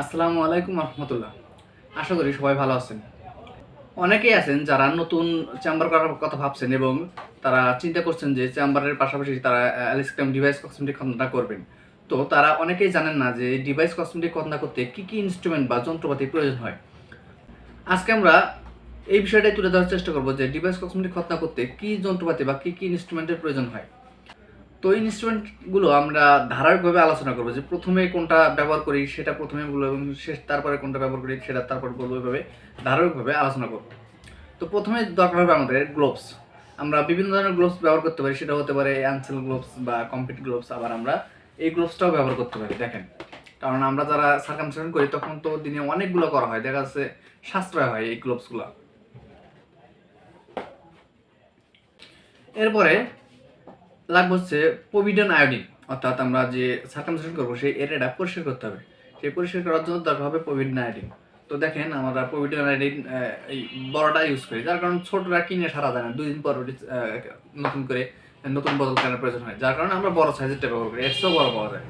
আসসালামু আলাইকুম রহমতুল্লাহ। আশা করি সবাই ভালো আছেন। অনেকেই আছেন যারা নতুন চেম্বার করার কথা ভাবছেন এবং তারা চিন্তা করছেন যে চেম্বারের পাশাপাশি তারা অ্যালিসক্রাম ডিভাইস কসমেটিক খন্দনা করবেন। তো তারা অনেকেই জানেন না যে ডিভাইস কসমেটিক খন্দনা করতে কী কী ইনস্ট্রুমেন্ট বা যন্ত্রপাতি প্রয়োজন হয়। আজকে আমরা এই বিষয়টাই তুলে ধরার চেষ্টা করব যে ডিভাইস কসমেটিক খতনা করতে কী যন্ত্রপাতি বা কী কী ইনস্ট্রুমেন্টের প্রয়োজন হয়। তো এই ইনস্ট্রুমেন্টগুলো আমরা ধারাবাহিকভাবে আলোচনা করব যে প্রথমে কোনটা ব্যবহার করি, সেটা প্রথমে বলব এবং শেষ তারপরে কোনটা ব্যবহার করি, সেটা তারপর বলব এভাবে ধারাবাহিকভাবে আলোচনা করব। তো প্রথমে দরকার হবে আমাদের গ্লোভস আমরা বিভিন্ন ধরনের গ্লোভস ব্যবহার করতে পারি, সেটা হতে পারে অ্যানসেল গ্লোভস বা কম্পিট গ্লোভস আবার আমরা এই গ্লোভসটাও ব্যবহার করতে পারি, দেখেন। কারণ আমরা যারা সার্কামসেশন করি, তখন তো দিনে অনেকগুলো করা হয়, দেখা যাচ্ছে সাশ্রয় হয় এই গ্লোভসগুলো এরপরে লাগবে হচ্ছে পভিডন আয়োডিন, অর্থাৎ আমরা যে সার্কামসেশন করব, সেই এরিয়াটা পরিষ্কার করতে হবে। সেই পরিষ্কার করার জন্য দরকার হবে পভিডন আয়োডিন। তো দেখেন, আমরা পভিডন আয়োডিন এই বড়টা ইউজ করি। যার কারণে ছোটরা কিনে সারা যায় না, দুই দিন পর নতুন করে নতুন বদল কেনার প্রয়োজন হয়। যার কারণে আমরা বড় সাইজেরটা ব্যবহার করি, এর চেয়েও বড় পাওয়া যায়।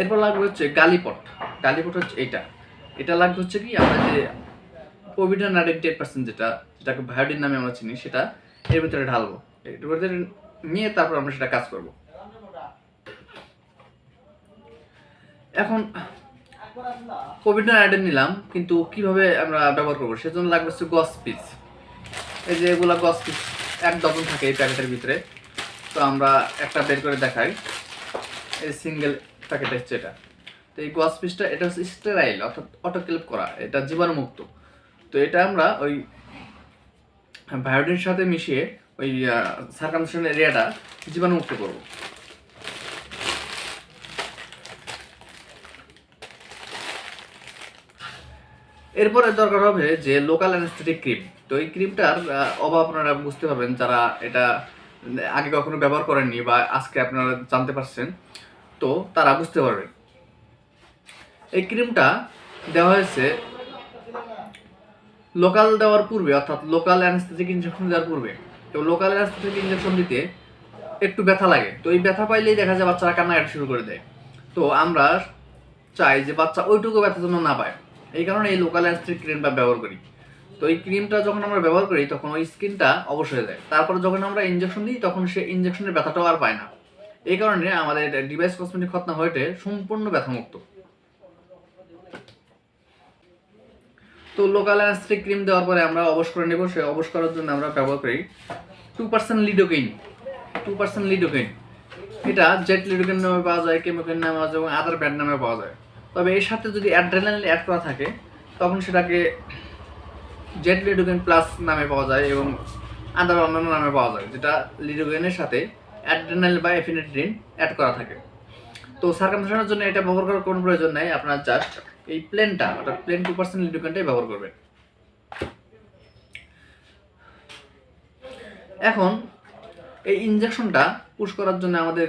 এরপর লাগবে হচ্ছে গালিপট গালিপট হচ্ছে এটা এটা লাগবে হচ্ছে কি, আমরা যে কোভিডের নাইনটি এইট পার্সেন্ট যেটা, যেটাকে ভায়োডিন নামে আমরা চিনি, সেটা এর ভিতরে ঢালবো। এর ভিতরে নিয়ে তারপর আমরা সেটা কাজ করব। এখন কোভিড নাইনটিন নিলাম, কিন্তু কীভাবে আমরা ব্যবহার করব? সেজন্য লাগবে হচ্ছে গস পিস এই যে এগুলা গস পিস এক ডজন থাকে এই প্যাকেটের ভিতরে। তো আমরা একটা বের করে দেখাই। এই সিঙ্গেল প্যাকেট হচ্ছে এটা। তো এই গস পিসটা এটা হচ্ছে স্টেরাইল অর্থাৎ অটোক্লিপ করা। এটা জীবাণুমুক্ত। তো এটা আমরা ওই বায়োডিনের সাথে মিশিয়ে ওই সার্কামশন এরিয়াটা জীবাণুমুক্ত করব। এরপরে দরকার হবে যে লোকাল অ্যানেস্থেটিক ক্রিম তো এই ক্রিমটার অভাব আপনারা বুঝতে পারবেন যারা এটা আগে কখনো ব্যবহার করেননি বা আজকে আপনারা জানতে পারছেন, তো তারা বুঝতে পারবেন এই ক্রিমটা দেওয়া হয়েছে লোকাল দেওয়ার পূর্বে, অর্থাৎ লোকাল অ্যানেস্থেটিক ইনজেকশন দেওয়ার পূর্বে, তো লোকাল অ্যানেস্থেটিক ইনজেকশন দিতে একটু ব্যথা লাগে। তো এই ব্যথা পাইলেই দেখা যায় বাচ্চারা কান্নাকাটি শুরু করে দেয়। তো আমরা চাই যে বাচ্চা ওইটুকু ব্যথা যেন না পায়। এই কারণে এই লোকাল অ্যানেস্থেটিক ক্রিমটা ব্যবহার করি। তো এই ক্রিমটা যখন আমরা ব্যবহার করি, তখন ওই স্কিনটা অবশ হয়ে যায়। তারপরে যখন আমরা ইনজেকশন দিই, তখন সে ইনজেকশনের ব্যথাটাও আর পায় না। এই কারণে আমাদের ডিভাইস কসমেটিক খতনা হয়েটে সম্পূর্ণ ব্যথামুক্ত। তো লোকাল অ্যানেস্থেটিক ক্রিম দেওয়ার পরে আমরা অবশ করে নেব, সে অবশ করার জন্য আমরা ব্যবহার করি two percent lidocaine two percent lidocaine এটা জেট লিডোকেন নামে পাওয়া যায় কেমিকেল নামে পাওয়া যায় এবং আদার ব্যাড নামে পাওয়া যায়। তবে এর সাথে যদি অ্যাড্রেনালিন অ্যাড করা থাকে, তখন সেটাকে জেট লিডোকেন প্লাস নামে পাওয়া যায় এবং আদার অন্যান্য নামে পাওয়া যায়, যেটা লিডোকেইনের সাথে অ্যাড্রেনাল বা এফিনেট্রিন অ্যাড করা থাকে। তো সার্কামশনের জন্য এটা ব্যবহার করার কোনো প্রয়োজন নাই, আপনার জাস্ট এই প্লেনটা অর্থাৎ প্লেন টু পার্সেন্ট লিডোকেনটাই ব্যবহার করবেন। এখন এই ইনজেকশনটা পুশ করার জন্য আমাদের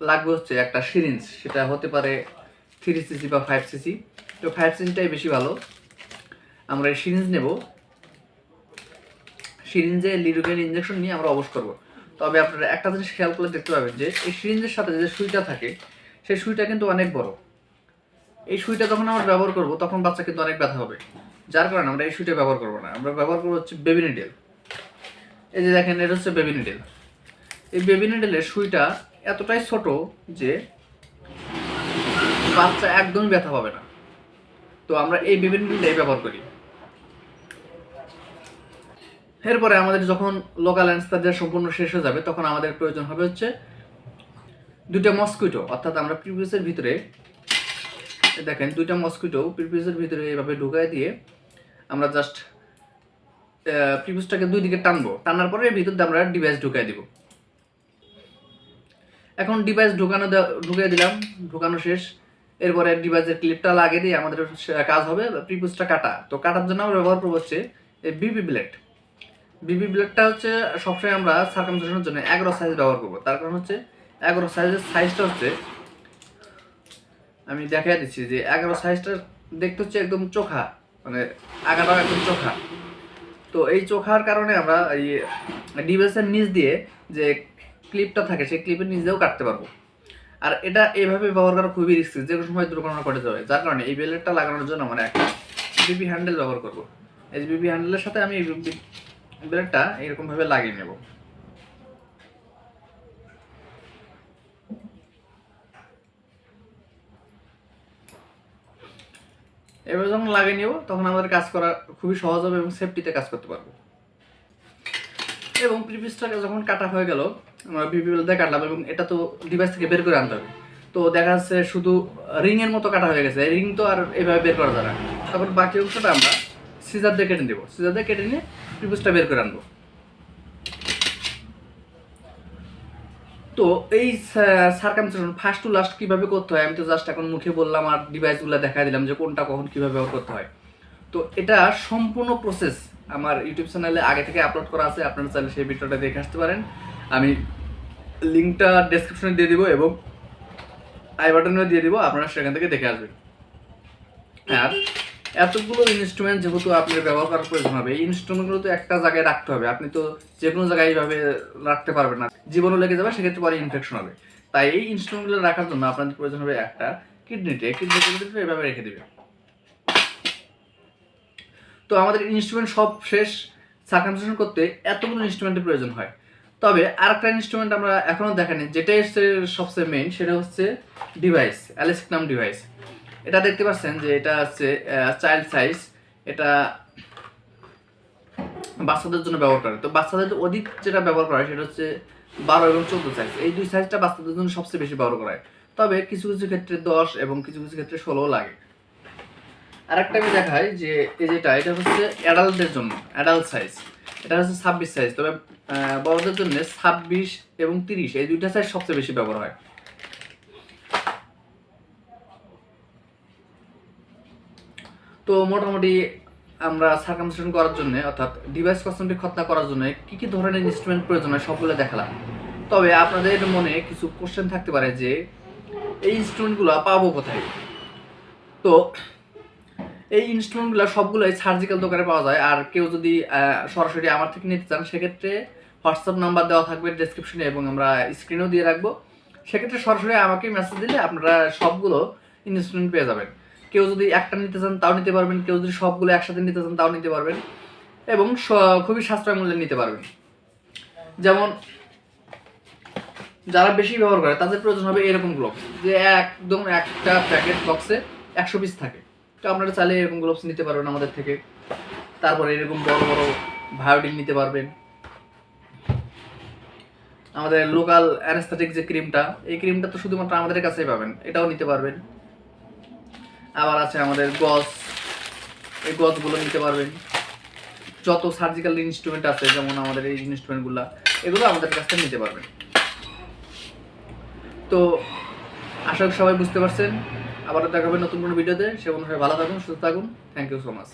লাগবে হচ্ছে একটা সিরিঞ্জ সেটা হতে পারে থ্রি সিসি বা ফাইভ সিসি তো ফাইভ সিসিটাই বেশি ভালো। আমরা এই সিরিঞ্জ নেব। সিরিঞ্জে লিডোকেন ইঞ্জেকশন নিয়ে আমরা অবশ করব। তবে আপনারা একটা জিনিস খেয়াল করলে দেখতে পাবেন যে এই সিরিঞ্জের সাথে যে সুইটা থাকে, সেই সুইটা কিন্তু অনেক বড়। এই সুইটা যখন আমরা ব্যবহার করব, তখন বাচ্চা কিন্তু অনেক ব্যথা হবে। যার কারণে আমরা এই সুইটা ব্যবহার করব না। আমরা ব্যবহার করব হচ্ছে বেবি নিডেল এই যে দেখেন, এটা হচ্ছে বেবি নিডেল এই বেবি নিডেলের সুইটা এতটাই ছোট যে বাচ্চা একদমই ব্যথা পাবে না। তো আমরা এই বেবি নিডেলটাই ব্যবহার করি। এরপরে আমাদের যখন লোকাল অ্যান্সার সম্পূর্ণ শেষ হয়ে যাবে, তখন আমাদের প্রয়োজন হবে হচ্ছে দুইটা মস্কুইটো অর্থাৎ আমরা প্রিভিয়াসের ভিতরে দেখেন, দুইটা মস্কিটো প্রিভিয়াসের ভিতরে এভাবে ঢুকাই দিয়ে আমরা জাস্ট প্রিভিয়াসটাকে দুই দিকে টানবো। টানার পরে এর ভিতর আমরা ডিভাইস ঢুকাই দিব। এখন ডিভাইস ঢুকানো ঢুকিয়ে দিলাম, ঢুকানো শেষ। এরপরে ডিভাইসের ক্লিপটা লাগিয়ে দিয়ে আমাদের কাজ হবে, প্রিপুসটা কাটা। তো কাটার জন্য আমরা ব্যবহার করব হচ্ছে এই বিবি ব্লেড বিবি ব্লেডটা হচ্ছে সবসময় আমরা সার্কামসেশনের জন্য এগারো সাইজ ব্যবহার করব। তার কারণ হচ্ছে এগারো সাইজের সাইজটা হচ্ছে আমি দেখাই দিচ্ছি যে এগারো সাইজটা দেখতে হচ্ছে একদম চোখা মানে আগাটাও একদম চোখা। তো এই চোখার কারণে আমরা এই ডিভাইসের নিচ দিয়ে যে ক্লিপটা থাকে, সেই ক্লিপের নিচ দিয়েও কাটতে পারব। আর এটা এইভাবে ব্যবহার করা খুবই রিস্কি যে কোনো সময় দুর্ঘটনা ঘটে যাবে। যার কারণে এই বেলেটটা লাগানোর জন্য আমরা একটা বিবি হ্যান্ডেল ব্যবহার করব। এই বিবি হ্যান্ডেলের সাথে আমি এই বেলেটটা এরকমভাবে লাগিয়ে নেব। এবার যখন লাগিয়ে নিব, তখন আমাদের কাজ করা খুবই সহজ হবে এবং সেফটিতে কাজ করতে পারব। এবং প্রিপিসটাকে যখন কাটা হয়ে গেল, আমরা বিপিএল দিয়ে কাটলাম এবং এটা তো ডিভাইস থেকে বের করে আনতে হবে। তো দেখা যাচ্ছে শুধু রিংয়ের মতো কাটা হয়ে গেছে রিং তো আর এভাবে বের করা যায় না। তখন বাকি অংশটা আমরা সিজার দিয়ে কেটে নেব। সিজার দিয়ে কেটে নিয়ে প্রিপিসটা বের করে আনব। তো এই সার্কামসেশন ফার্স্ট টু লাস্ট কীভাবে করতে হয়? আমি তো জাস্ট এখন মুখে বললাম আর ডিভাইসগুলো দেখা দিলাম যে কোনটা কখন কীভাবে করতে হয়। তো এটা সম্পূর্ণ প্রসেস আমার ইউটিউব চ্যানেলে আগে থেকে আপলোড করা আছে। আপনারা চাইলে সেই ভিডিওটা দেখে আসতে পারেন। আমি লিঙ্কটা ডেসক্রিপশনে দিয়ে দিব এবং আই বাটনেও দিয়ে দিব। আপনারা সেখান থেকে দেখে আসবেন। আর এতগুলো ইনস্ট্রুমেন্ট যেহেতু আপনার ব্যবহার করার প্রয়োজন হবে, এই ইনস্ট্রুমেন্টগুলো তো একটা জায়গায় রাখতে হবে। আপনি তো যে কোনো জায়গায় এইভাবে রাখতে পারবেন না। জীবনও লেগে যাবে, সেক্ষেত্রে পরে ইনফেকশন হবে। তাই এই ইনস্ট্রুমেন্টগুলো রাখার জন্য আপনাদের প্রয়োজন হবে একটা কিডনিতে কিডনিতে এভাবে রেখে দিবে তো আমাদের ইনস্ট্রুমেন্ট সব শেষ। সার্কামসেশন করতে এতগুলো ইনস্ট্রুমেন্টের প্রয়োজন হয়। তবে আরেকটা ইনস্ট্রুমেন্ট আমরা এখনও দেখানি যেটাই হচ্ছে সবচেয়ে মেইন সেটা হচ্ছে ডিভাইস অ্যালিস্ক নাম ডিভাইস এটা দেখতে পাচ্ছেন যে এটা হচ্ছে চাইল্ড সাইজ এটা বাচ্চাদের জন্য ব্যবহার করে। তো বাচ্চাদের অধিক যেটা ব্যবহার করা হয় সেটা হচ্ছে বারো এবং চোদ্দ সাইজ এই দুই সাইজটা বাচ্চাদের জন্য সবচেয়ে বেশি ব্যবহার করা হয়। তবে কিছু কিছু ক্ষেত্রে দশ এবং কিছু কিছু ক্ষেত্রে ষোলো লাগে। আরেকটা আমি দেখাই যে এই যেটা, এটা হচ্ছে অ্যাডাল্টদের জন্য অ্যাডাল্ট সাইজ এটা হচ্ছে ছাব্বিশ সাইজ তবে বড়দের জন্য ছাব্বিশ এবং তিরিশ, এই দুইটা সাইজ সবচেয়ে বেশি ব্যবহার হয়। তো মোটামুটি আমরা সার্কামসেশন করার জন্য, অর্থাৎ ডিভাইস কসমেটিক খতনা করার জন্য কি কি ধরনের ইনস্ট্রুমেন্ট প্রয়োজন হয় সবগুলো দেখালাম। তবে আপনাদের মনে কিছু কোশ্চেন থাকতে পারে যে, এই ইনস্ট্রুমেন্টগুলো পাবো কোথায়? তো, এই ইনস্ট্রুমেন্টগুলো সবগুলোই সার্জিক্যাল দোকানে পাওয়া যায়, আর কেউ যদি সরাসরি আমার থেকে নিতে চান, সেক্ষেত্রে হোয়াটসঅ্যাপ নাম্বার দেওয়া থাকবে ডেসক্রিপশনে এবং আমরা স্ক্রিনেও দিয়ে রাখব। সেক্ষেত্রে সরাসরি আমাকে মেসেজ দিলে আপনারা সবগুলো ইনস্ট্রুমেন্ট পেয়ে যাবেন। কেউ যদি একটা নিতে চান, তাও নিতে পারবেন। কেউ যদি সবগুলো একসাথে নিতে চান, তাও নিতে পারবেন। এবং খুবই সাশ্রয় মূল্যে নিতে পারবেন। যেমন যারা বেশি ব্যবহার করে, তাদের প্রয়োজন হবে এরকম গ্লোভস যে একদম একটা প্যাকেট বক্সে একশো পিস থাকে। তো আপনারা চাইলে এরকম গ্লোভস নিতে পারবেন আমাদের থেকে। তারপরে এরকম বড় বড় ভায়োডিন নিতে পারবেন। আমাদের লোকাল অ্যানেস্থেটিক যে ক্রিমটা এই ক্রিমটা তো শুধুমাত্র আমাদের কাছেই পাবেন, এটাও নিতে পারবেন। আবার আছে আমাদের গজ এই গজগুলো নিতে পারবেন। যত সার্জিক্যাল ইনস্ট্রুমেন্ট আছে, যেমন আমাদের এই ইনস্ট্রুমেন্টগুলো এগুলো আমাদের কাছ থেকে নিতে পারবেন। তো, আশা করি সবাই বুঝতে পারছেন। আবার দেখাবেন নতুন কোনো ভিডিওতে। সে ভালো থাকুন, সুস্থ থাকুন। Thank you so much